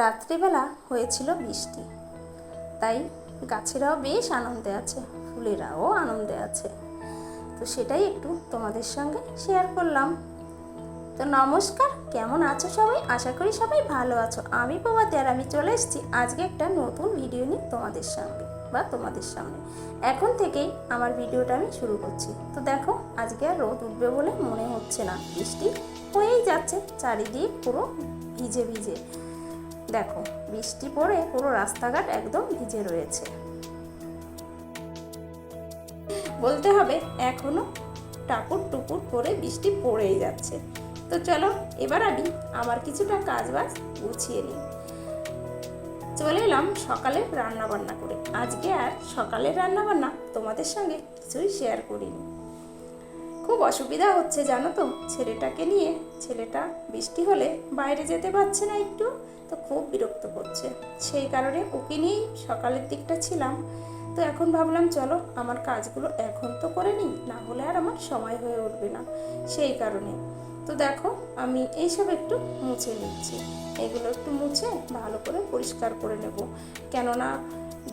রাত্রিবেলা হয়েছিল বৃষ্টি। তাই গাছেরাও বেশ আনন্দে আছে, ফুলেরাও আনন্দে আছে। তো সেটাই একটু তোমাদের সঙ্গে শেয়ার করলাম। তো নমস্কার, কেমন আছো সবাই? আশা করি সবাই ভালো আছো। আমি প্রভাতী আর আমি চলে এসেছি আজকে একটা নতুন ভিডিও নিয়ে তোমাদের সঙ্গে বা তোমাদের সামনে। এখন থেকেই আমার ভিডিওটা আমি শুরু করছি। তো দেখো, আজকে আর রোদ উঠবে বলে মনে হচ্ছে না। বৃষ্টি হয়েই যাচ্ছে, চারিদিক পুরো ভিজে ভিজে। দেখো বৃষ্টি পড়ে পুরো রাস্তাঘাট একদম ভিজে রয়েছে। বলতে হবে, এখনও টাপুর টুপুর করে বৃষ্টি পড়েই যাচ্ছে। তো চলো, এবার আমি আমার কিছুটা কাজ বাজ গুছিয়ে নিই। চলে এলাম সকালে রান্না বান্না করে। আজকে আর সকালের রান্না বান্না তোমাদের সঙ্গে কিছুই শেয়ার করিনি। খুব অসুবিধা হচ্ছে জানো তো, ছেলেটাকে নিয়ে। ছেলেটা বৃষ্টি হলে বাইরে যেতে পারছে না একটু। তো খুব বিরক্ত করছে সেই কারণে ওকে নিয়েই সকালের দিকটা ছিলাম। তো এখন ভাবলাম, চলো, আমার কাজগুলো এখন তো করে নিই, না হলে আর আমার সময় হয়ে উঠবে না। সেই কারণে। তো দেখো, আমি এইসব একটু মুছে নিচ্ছি। এগুলো একটু মুছে ভালো করে পরিষ্কার করে নেব। কেননা,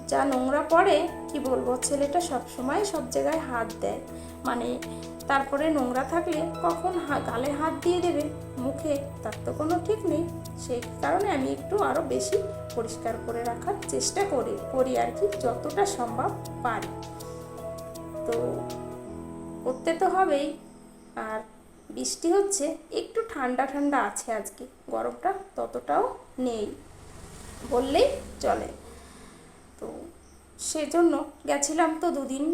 যা নোংরা পড়ে, কি বলব, ছেলেটা সব সময় সব জায়গায় হাত দেয়। মানে তারপরে নোংরা থাকলে কখন গালে হাত দিয়ে দেবে? মুখে? তার তো কোনো ঠিক নেই। সেই কারণে আমি একটু আরও বেশি পরিষ্কার করে রাখার চেষ্টা করি করি আর কি, যতটা সম্ভব পারি। তো করতে তো হবেই। আর বৃষ্টি হচ্ছে, একটু ঠান্ডা ঠান্ডা আছে আজকে, গরমটা ততটাও নেই বললেই চলে। তো সেজন্য গেছিলাম তো দুদিন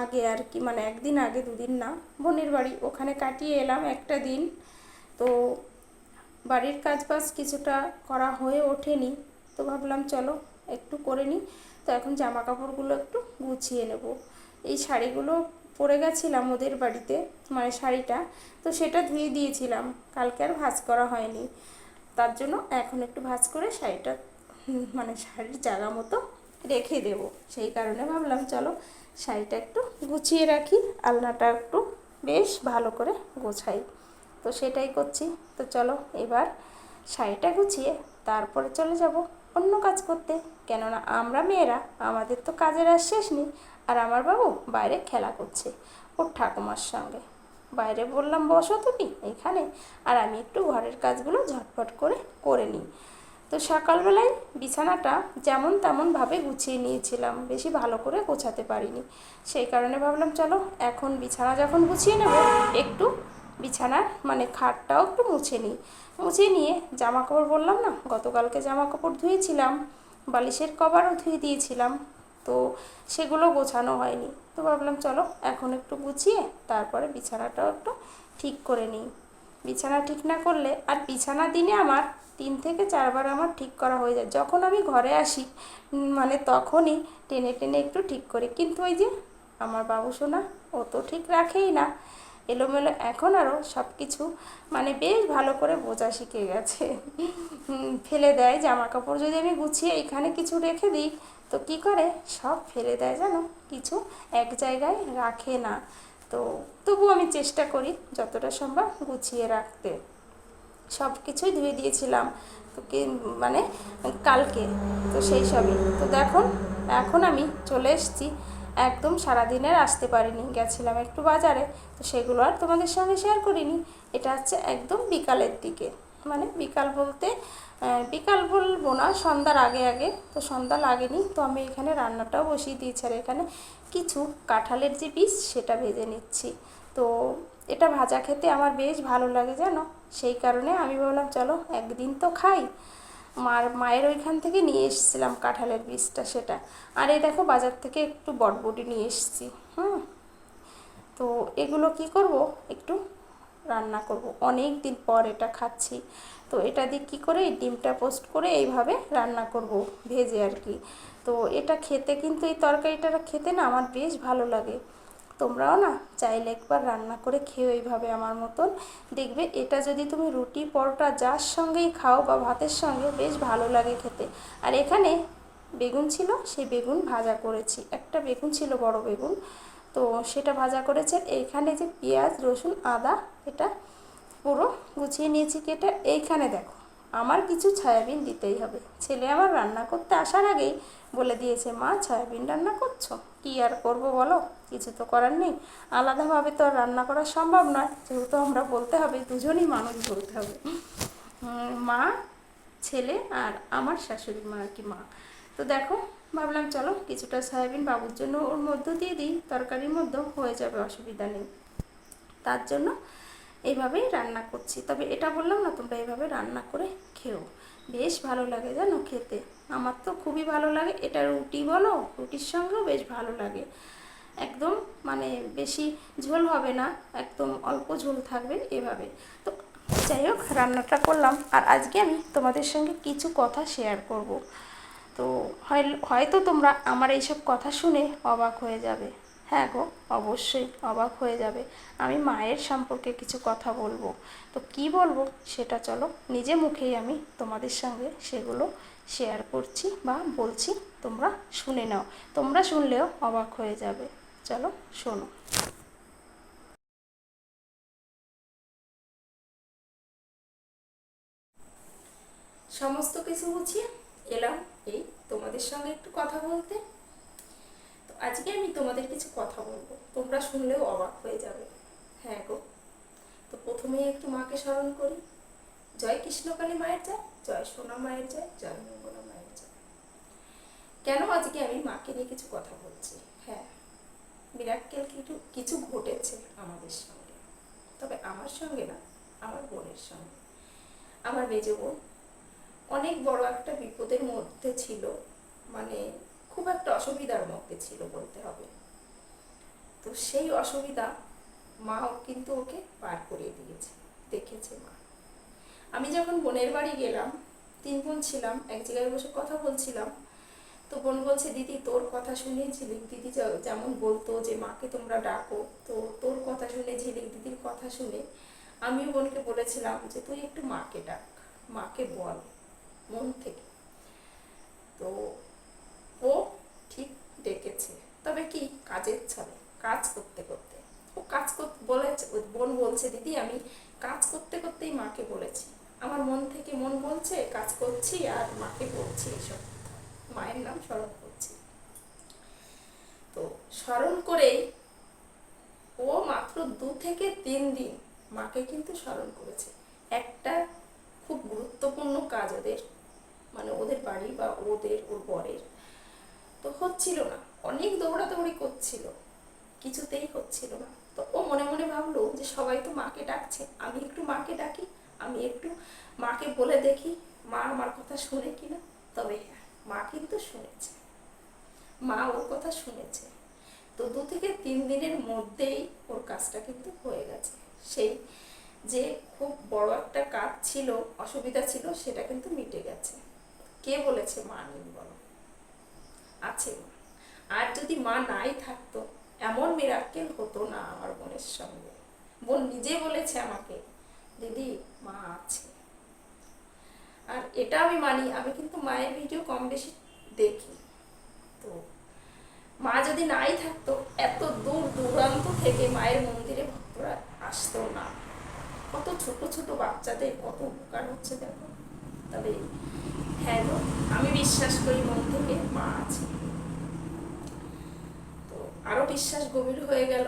আগে আর কি মানে একদিন আগে, দুদিন না, বোনের বাড়ি। ওখানে কাটিয়ে এলাম একটা দিন। তো বাড়ির কাজ বাজ কিছুটা করা হয়ে ওঠেনি। তো ভাবলাম, চলো একটু করে নিই। তো এখন জামা কাপড়গুলো একটু গুছিয়ে নেব। এই শাড়িগুলো পরে গেছিলাম ওদের বাড়িতে মানে শাড়িটা। তো সেটা ধুয়ে দিয়েছিলাম। কালকে আর ভাঁজ করা হয়নি। তার জন্য এখন একটু ভাঁজ করে শাড়িটা মানে শাড়ির জায়গা মতো রেখে দেব। সেই কারণে ভাবলাম, চলো শাড়িটা একটু গুছিয়ে রাখি, আলনাটা একটু বেশ ভালো করে গোছাই। তো সেটাই করছি। তো চলো এবার শাড়িটা গুছিয়ে তারপরে চলে যাব অন্য কাজ করতে। কেননা আমরা মেয়েরা, আমাদের তো কাজের আর শেষ নেই। আর আমার বাবু বাইরে খেলা করছে ওর ঠাকুমার সঙ্গে। বাইরে বললাম, বসো তুমি এখানে। আর আমি একটু ঘরের কাজগুলো ঝটপট করে করে নিই। তো সকালবেলায় বিছানাটা যেমন তেমনভাবে গুছিয়ে নিয়েছিলাম, বেশি ভালো করে গোছাতে পারিনি। সেই কারণে ভাবলাম, চলো এখন বিছানা যখন গুছিয়ে নেব, একটু বিছানার মানে খাটটাও একটু মুছে নিই। মুছে নিয়ে জামা কাপড় বললাম না, গতকালকে জামা কাপড় ধুয়েছিলাম, বালিশের কভারও ধুয়ে দিয়েছিলাম, তো সেগুলো গোছানো হয়নি। তো ভাবলাম, চলো এখন একটু গুছিয়ে তারপরে বিছানাটাও একটু ঠিক করে নিই। বিছানা ঠিক না করলে আর বিছানা দিনে আমার তিন থেকে চারবার আমার ঠিক করা হয়ে যায়। যখন আমি ঘরে আসি মানে তখনই টেনে টেনে একটু ঠিক করি। কিন্তু ওই যে আমার বাবু সোনা, ও তো ঠিক রাখেই না। এলোমেলো এখন আরও সব কিছু মানে বেশ ভালো করে বোঝা শিখে গেছে। ফেলে দেয় জামা কাপড় যদি আমি গুছিয়ে এখানে কিছু রেখে দিই, তো কি করে? সব ফেলে দেয় জানো? কিছু এক জায়গায় রাখে না। তো তবু আমি চেষ্টা করি যতটা সম্ভব গুছিয়ে রাখতে। সব কিছুই ধুয়ে দিয়েছিলাম। তো কি মানে কালকে, তো সেই সবই। তো দেখুন, এখন আমি চলে এসেছি। একদম সারাদিনের আসতে পারিনি। গেছিলাম একটু বাজারে। তো সেগুলো আর তোমাদের সঙ্গে শেয়ার করিনি। এটা হচ্ছে একদম বিকালের দিকে। মানে বিকাল বলতে বিকাল বলব না, সন্ধ্যার আগে আগে। তো সন্ধ্যা লাগেনি, তো আমি এখানে রান্নাটাও বসিয়ে দিয়েছি। আর এখানে কিছু কাঁঠালের যে বীজ সেটা ভেজে নিচ্ছি। তো এটা ভাজা খেতে আমার বেশ ভালো লাগে, জানো? সেই কারণে আমি ভাবলাম, চলো একদিন তো খাই। মার, মায়ের ওইখান থেকে নিয়ে এসেছিলাম কাঁঠালের বীজটা, সেটা। আর এই দেখো, বাজার থেকে একটু বটবটি নিয়ে এসেছি, হুম? তো এগুলো কি করব? একটু রান্না করব। অনেক দিন পর এটা খাচ্ছি। তো এটা দিয়ে কী করে ডিমটা পোস্ট করে এইভাবে রান্না করব ভেজে আর কি। তো এটা খেতে কিন্তু এই তরকারিটা খেতে না আমার বেশ ভালো লাগে। তোমরাও না চাইলে একবার রান্না করে খেও এইভাবে আমার মতন দেখবে। এটা যদি তুমি রুটি, পরোটা যার সঙ্গেই খাও বা ভাতের সঙ্গে বেশ ভালো লাগে খেতে। আর এখানে বেগুন ছিল, সেই বেগুন ভাজা করেছি। একটা বেগুন ছিল, বড় বেগুন। তো সেটা ভাজা করেছে এইখানে যে পেঁয়াজ, রসুন, আদা, এটা পুরো গুছিয়ে নিয়েছি কেটে। এইখানে দেখো, আমার কিছু সয়াবিন দিতেই হবে। ছেলে আমার রান্না করতে আসার আগেই বলে দিয়েছে, মা, সয়াবিন রান্না করছ? কী আর করব বলো? কিছু তো করার নেই। আলাদাভাবে তো আর রান্না করা সম্ভব নয়। যেহেতু আমরা বলতে হবে, দুজনই মানুষ বলতে হবে। মা, ছেলে আর আমার শাশুড়ি মা আর কি মা। তো দেখো ভাবলাম, চলো, কিছুটা সয়াবিন বাবুর জন্য ওর মধ্য দিয়ে দিই, তরকারির মধ্যেও হয়ে যাবে, অসুবিধা নেই। তার জন্য এইভাবেই রান্না করছি। তবে এটা বললাম না, তোমরা এইভাবে রান্না করে খেও। বেশ ভালো লাগে জানো খেতে। আমার তো খুবই ভালো লাগে। এটা রুটি বলো, রুটির সঙ্গেও বেশ ভালো লাগে। একদম মানে বেশি ঝোল হবে না, একদম অল্প ঝোল থাকবে এভাবে। তো যাই হোক, রান্নাটা করলাম। আর আজকে আমি তোমাদের সঙ্গে কিছু কথা শেয়ার করব। তো হয়- হয়তো তোমরা আমার এইসব কথা শুনে অবাক হয়ে যাবে। হ্যাঁ গো, অবশ্যই অবাক হয়ে যাবে। আমি মায়ের সম্পর্কে কিছু কথা বলব। তো কি বলব সেটা চলো, নিজে মুখেই আমি তোমাদের সঙ্গে সেগুলো শেয়ার করছি বা বলছি, তোমরা শুনে নাও। তোমরা শুনলেও অবাক হয়ে যাবে। চলো, শোনো। সমস্ত কিছু গুছিয়ে এলাম। এই তোমাদের সঙ্গে একটু কথা বলতে। তো আজকে আমি তোমাদের কিছু কথা বলব। তোমরা শুনলেও অবাক হয়ে যাবে। হ্যাঁ গো। তো প্রথমেই একটু মাকে স্মরণ করি। জয় কৃষ্ণকালী মায়ের জয় জয় সোনা মায়ের জয় জয় মঙ্গলা মায়ের জয়। কেন আজকে আমি মাকে নিয়ে কিছু কথা বলছি? হ্যাঁ মিরাক্কেল কিছু কিছু ঘটেছে আমাদের সঙ্গে। তবে আমার সঙ্গে না, আমার বোনের সঙ্গে। আমার মেজ বোন অনেক বড় একটা বিপদের মধ্যে ছিল মানে খুব একটা অসুবিধার মধ্যে ছিল বলতে হবে। তো সেই অসুবিধা মাও কিন্তু ওকে পার করিয়ে দিয়েছে, দেখেছে মা। আমি যখন বোনের বাড়ি গেলাম, তিন বোন ছিলাম, এক জায়গায় বসে কথা বলছিলাম, তো বোন বলছে, দিদি, তোর কথা শুনে ঝিলিক দিদি যেমন বলতো যে, মাকে তোমরা ডাকো, তো তোর কথা শুনে, ঝিলিক দিদির কথা শুনে আমি বোনকে বলেছিলাম যে, তুই একটু মাকে ডাক, মাকে বল। মন থেকে। তো ও ঠিক ডেকেছে। তবে কি কাজের ছলে? কাজ করতে করতে। ও কাজ করতে বলেছে বোন বলছে, দিদি, আমি কাজ করতে করতেই মাকে বলেছি। আমার মন থেকে মন বলছে, কাজ করছি আর মাকে বলছি এইসব মায়ের নাম স্মরণ করছি। তো স্মরণ করেই ও মাত্র দু থেকে তিন দিন মাকে কিন্তু স্মরণ করেছে। একটা খুব গুরুত্বপূর্ণ কাজ ওদের মানে ওদের বাড়ি বা ওদের ওর বরের তো হচ্ছিল না। অনেক দৌড়াদৌড়ি করছিল। কিছুতেই হচ্ছিল না। তো ও মনে মনে ভাবলো যে সবাই তো মাকে ডাকছে। আমি একটু মাকে ডাকি, আমি একটু মাকে বলে দেখি মা আমার কথা শুনে কিনা। তবে হ্যাঁ মা কিন্তু শুনেছে। মা ওর কথা শুনেছে। তো দু থেকে তিন দিনের মধ্যেই ওর কাজটা কিন্তু হয়ে গেছে। সেই যে খুব বড় একটা কাজ ছিল, অসুবিধা ছিল, সেটা কিন্তু মিটে গেছে। কে বলেছে মা নেই বলো? আছে। আর যদি মা নাই থাকতো, এমন মিরাক্কেল হতো না আমার বোনের সঙ্গে। বোন নিজে বলেছে আমাকে, দিদি, মা আছে। আর এটা আমি মানি, আমি কিন্তু মায়ের ভিডিও কম বেশি দেখি। তো মা যদি নাই থাকতো, এত দূর দূরান্ত থেকে মায়ের মন্দিরে ভক্তরা আসতো না। কত ছোট ছোট বাচ্চাদের কত উপকার হচ্ছে দেখো। তবে হ্যাঁ গো আমি বিশ্বাস করি মন থেকে মা আছে। তো আরও বিশ্বাস গভীর হয়ে গেল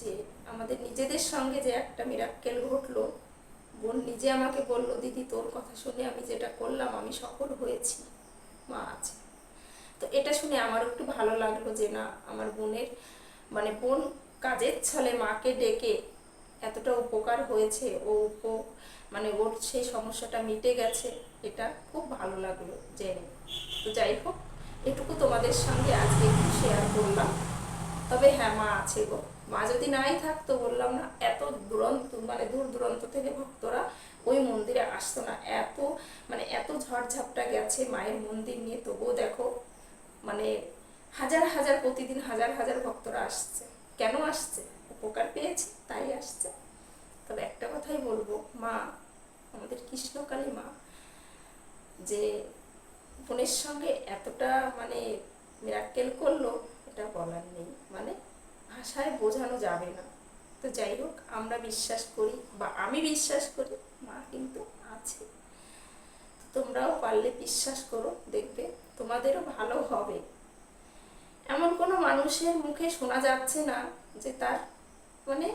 যে আমাদের নিজেদের সঙ্গে যে একটা মিরাক্কেল ঘটলো, বোন নিজে আমাকে বলল, দিদি, তোর কথা শুনে আমি যেটা করলাম, আমি সফল হয়েছি। মা আছে। তো এটা শুনে আমার একটু ভালো লাগল যে না, আমার বোনের মানে বোন কাজের ছলে মাকে ডেকে এতটা উপকার হয়েছে। ও উপ মানে ওর সেই সমস্যাটা মিটে গেছে, এটা খুব ভালো লাগল জেনে। তো যাই হোক, এটুকু তোমাদের সঙ্গে আজকে একটু শেয়ার করলাম। তবে হ্যাঁ মা আছে গো। মা যদি নাই থাকতো বললাম না, এত দুরন্ত মানে দূর দূরান্ত থেকে ভক্তরা ওই মন্দিরে আসতো না। এত মানে এত ঝড়ঝাপটা গেছে মায়ের মন্দির নিয়ে। তবুও দেখো মানে হাজার হাজার, প্রতিদিন হাজার হাজার ভক্তরা আসছে। কেন আসছে? উপকার পেয়েছে, তাই আসছে। তবে একটা কথাই বলব, মা আমাদের কৃষ্ণকালী মা, যে বোনের সঙ্গে এতটা মানে মিরাক্কেল করল, এটা বলার নেই। মানে ভাষায় বোঝানো যাবে না। তো যাই হোক, আমরা বিশ্বাস করি বা আমি বিশ্বাস করি, মা কিন্তু আছে। তোমরাও পারলে বিশ্বাস করো, দেখবে তোমাদেরও ভালো হবে। এমন কোনো মানুষের মুখে শোনা যাচ্ছে না যে তার মানে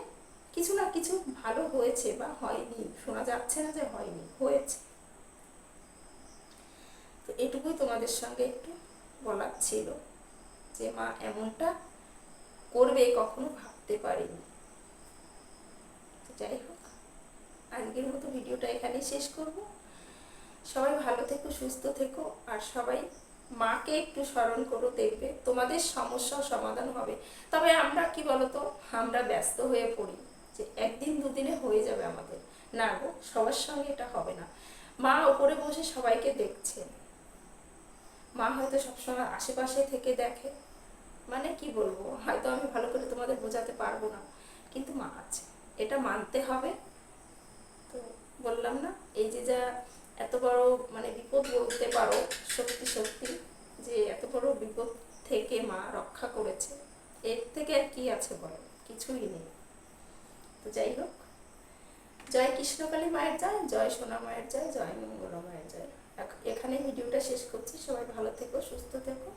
কিছু না কিছু ভালো হয়েছে বা হয়নি, শোনা যাচ্ছে না যে হয়নি, হয়েছে। তো এটুকুই তোমাদের সঙ্গে একটু বলার ছিল যে মা এমনটা করবে, কখনো ভাবতে পারিনি। যাই হোক, আজকের মতো ভিডিওটা এখানেই শেষ করব। সবাই ভালো থেকো, সুস্থ থেকো, আর সবাই মাকে একটু স্মরণ করো, দেখবে তোমাদের সমস্যাও সমাধান হবে। তবে আমরা কি বলতো, আমরা ব্যস্ত হয়ে পড়ি। যে একদিন দুদিনে হয়ে যাবে আমাদের। না গো, সবার সঙ্গে এটা হবে না। মা ওপরে বসে সবাইকে দেখছে। মা হয়তো সবসময় আশেপাশে থেকে দেখে। মানে কি বলব, হয়তো আমি ভালো করে তোমাদের বোঝাতে পারব না। কিন্তু মা আছে, এটা মানতে হবে। তো বললাম না, এই যে যা এত বড় মানে বিপদ বলতে পারো, সত্যি সত্যি যে এত বড় বিপদ থেকে মা রক্ষা করেছে, এর থেকে আর কি আছে বলো? কিছুই নেই। তো যাই হোক। জয় কৃষ্ণকালী মায়ের জয় জয় সোনা মায়ের জয় জয় মঙ্গলা মায়ের জয়। এখ- এখানে ভিডিওটা শেষ করছি। সবাই ভালো থেকো, সুস্থ থেকো।